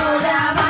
curaba.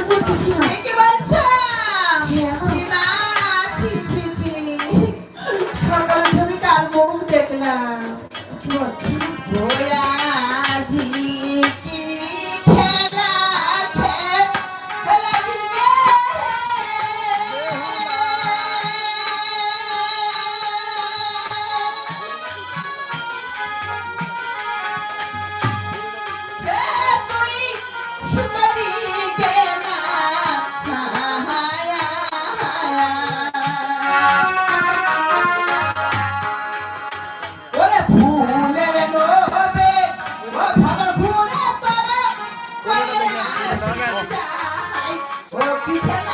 ও কি খেলা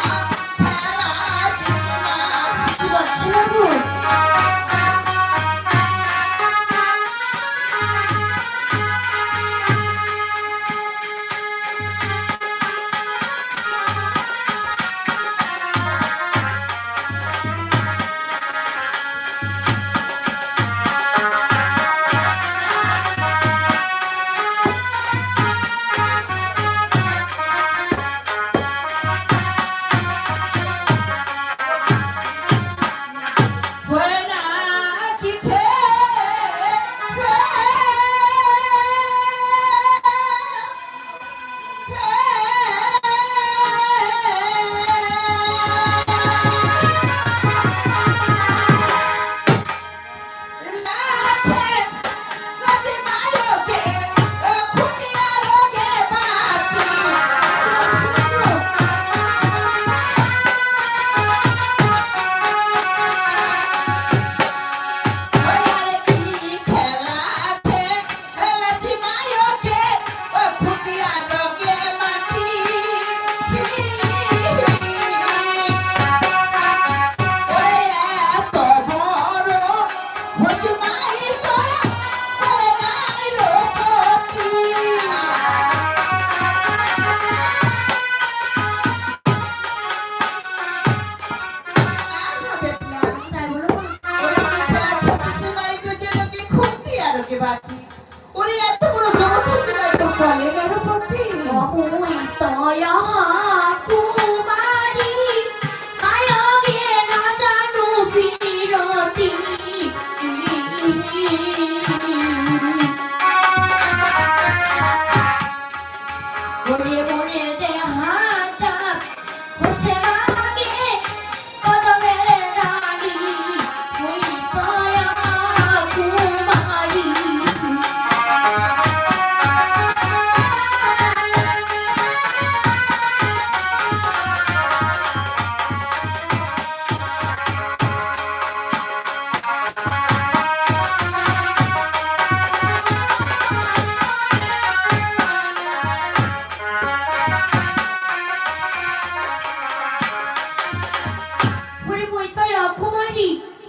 care.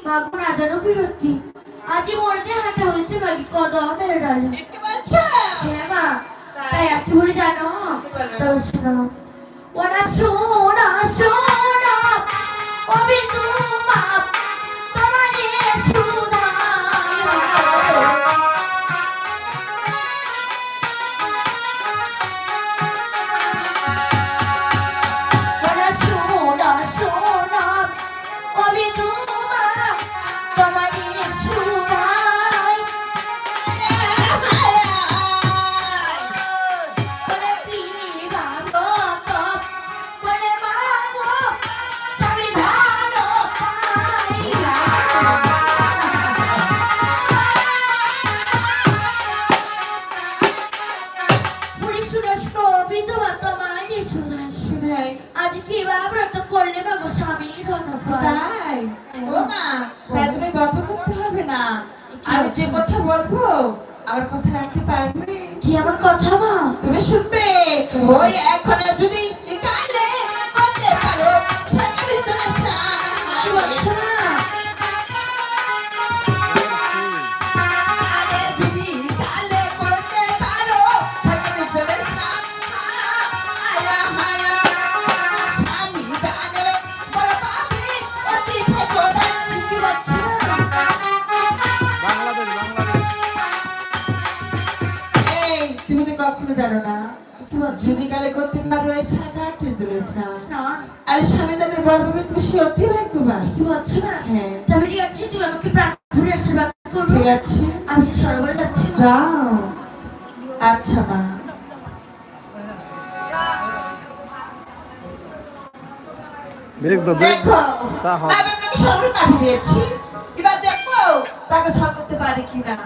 মাগো না জানো বিরক্তি আজকে মরতে হাঁটা হয়েছে বাকি কদম মেরে ডালে। হ্যাঁ মা তাই। একটু জানো? তবে শোনো। ওরা শোনা শোনা তোমা শুধাই আজ কি বা ব্রত করলে বাবু স্বামী ধন্যবাদ। তাই? ও মা তাই তুমি বধ করতে হবে না। আমি যে কথা বলব আমার কথা রাখতে পারবে? কি আমার কথা মা? তুমি শুনবে? ওই কখনো জানো না? কি বলছো কালে করতে পারো এই ছাগাটি তুলে স্নান স্নান। আর স্বামী তাদের বলবে তুমি সত্যি ভাগ্যবান। কি বলছো না? হ্যাঁ। তবে ঠিক আছে? তুমি আমাকে প্রার্থনা আশীর্বাদ করো। ঠিক আছে? আমি সে সরোবরে যাচ্ছি যাও। আচ্ছা মা। ব্রেক দাও ব্রেক দেখো তা আমি আপনাকে সরবর কাটি দিয়েছি। এবার দেখো তাকে ছল করতে পারে কিনা।